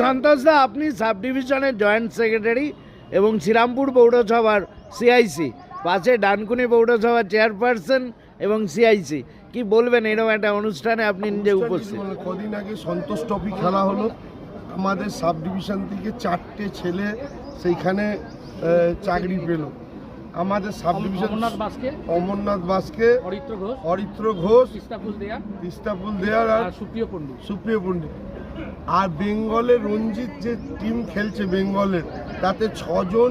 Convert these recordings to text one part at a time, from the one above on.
সন্তোষ দা আপনি সাব ডিভিশনের joint secretary এবং শ্রীরামপুর পৌরসভার সিআইসি পাশে ডানকুনি পৌরসভার চেয়ারপারসন এবং সিআইসি কি বলবেন এরকম একটা অনুষ্ঠানে আপনি নিজে উপস্থিত? মানে কদিন আগে সন্তোষ ট্রফি খেলা হলো। আমাদের সাব ডিভিশন থেকে চারটে ছেলে সেইখানে চাকরি পেল। আমাদের সাব ডিভিশন অমরনাথ বাসকে অমরনাথ বাসকে অরিত্র ঘোষ অরিত্র ঘোষ ইস্তাফুল দেয়া তিস্তাপুল দেয়ার আর সুপ্রিয় পণ্ডিত। সুপ্রিয় পণ্ডিত। আর বেঙ্গলের রঞ্জিত যে টিম খেলছে বেঙ্গলের তাতে ছজন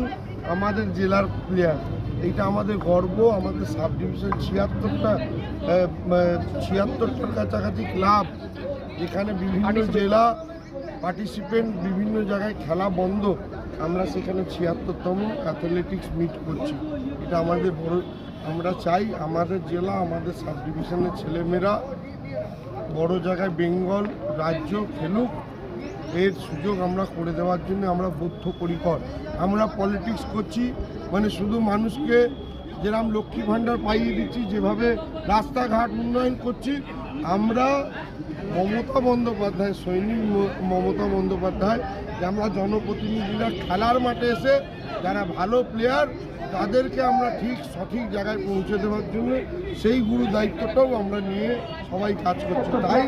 আমাদের জেলার প্লেয়ার এইটা আমাদের গর্ব আমাদের সাব ডিভিশন ছিয়াত্তরটা ছিয়াত্তরটার কাছাকাছি ক্লাব যেখানে বিভিন্ন জেলা পার্টিসিপেন্ট বিভিন্ন জায়গায় খেলা বন্ধ, আমরা সেখানে ছিয়াত্তরতম অ্যাথলেটিক্স মিট করছি। এটা আমাদের বড়, আমরা চাই আমাদের জেলা, আমাদের সাব ডিভিশনের ছেলেমেয়েরা বড় জায়গায় বেঙ্গল রাজ্য খেলুক, এর সুযোগ আমরা করে দেওয়ার জন্য আমরা বদ্ধপরিকর। আমরা পলিটিক্স করছি মানে শুধু মানুষকে যেরকম লক্ষ্মী ভাণ্ডার পাইয়ে দিচ্ছি, যেভাবে রাস্তাঘাট উন্নয়ন করছি আমরা মমতা বন্দ্যোপাধ্যায়, সৈনিক মমতা বন্দ্যোপাধ্যায়, যে আমরা জনপ্রতিনিধিরা খেলার মাঠে এসে যারা ভালো প্লেয়ার তাদেরকে আমরা ঠিক সঠিক জায়গায় পৌঁছে দেওয়ার জন্য সেই গুরু দায়িত্বটাও আমরা নিয়ে সবাই কাজ করছি। তাই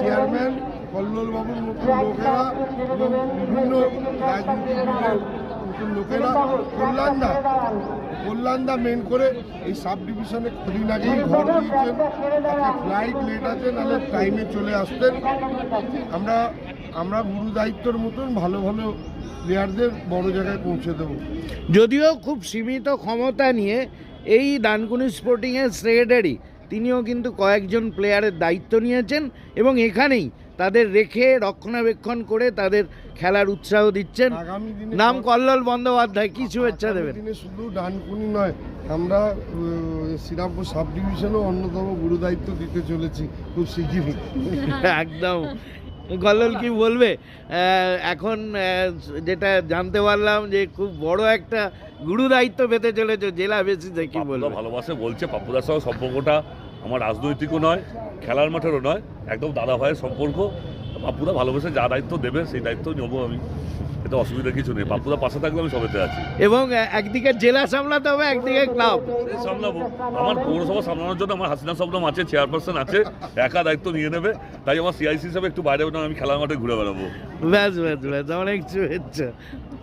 চেয়ারম্যান কল্লোলবাবুর মতন লোকেরা এবং বিভিন্ন রাজনীতিবিদের লোকেরা কল্যাণদা কল্যাণদা মেন করে এই সাব ডিভিশনে কদিন আগেই ঘর দিয়েছেন। ফ্লাইট লেট আছে, নাহলে টাইমে চলে আসতেন। আমরা আমরা গুরু দায়িত্বর মতন ভালো ভালো প্লেয়ারদের বড় জায়গায় পৌঁছে দেবো। যদিও খুব সীমিত ক্ষমতা নিয়ে এই ডানকুনি স্পোর্টিংয়ের সেক্রেটারি তিনিও কিন্তু কয়েকজন প্লেয়ারের দায়িত্ব নিয়েছেন এবং এখানেই তাদের রেখে রক্ষণাবেক্ষণ করে তাদের খেলার উৎসাহ দিচ্ছেন। নাম কল্লোল বন্দ্যোপাধ্যায় কি শুভেচ্ছা দেবেন? দিনে শুধু ডানকুনি নয় আমরা শ্রীরামপুর সাব ডিভিশনও অন্যতম গুরু দায়িত্ব দিতে চলেছি খুব শিগগিরই। একদম। কল্লোল কি বলবে? এখন যেটা জানতে পারলাম যে খুব বড় একটা গুরু দায়িত্ব পেতে চলেছে জেলা বেসিসে কি বলবে? ভালোবাসে বলছে পাপুদার সঙ্গে সম্পর্কটা আমার রাজনৈতিকও নয় খেলার মাঠেরও নয় একদম দাদা ভাইয়ের সম্পর্ক। পাপুদা ভালোবেসে যা দায়িত্ব দেবে সেই দায়িত্ব নেব আমি। এতে অসুবিধা কিছু নেই। পাপুদা পাশে থাকলে আমি সবেতে আছি। এবং একদিকে জেলা সামলাতে হবে একদিকে ক্লাব। সামলাবো। আমার পৌরসভা সামলানোর জন্য আমার হাসিনা সবরম আছে চেয়ারপারসন আছে একা দায়িত্ব নিয়ে নেবে। তাই আমার সিআইসি হিসাবে একটু বাইরে বেরোনো আমি খেলার মাঠে ঘুরে বেড়াবো। ব্যাস ব্যাস ব্যাস অনেক শুভেচ্ছা।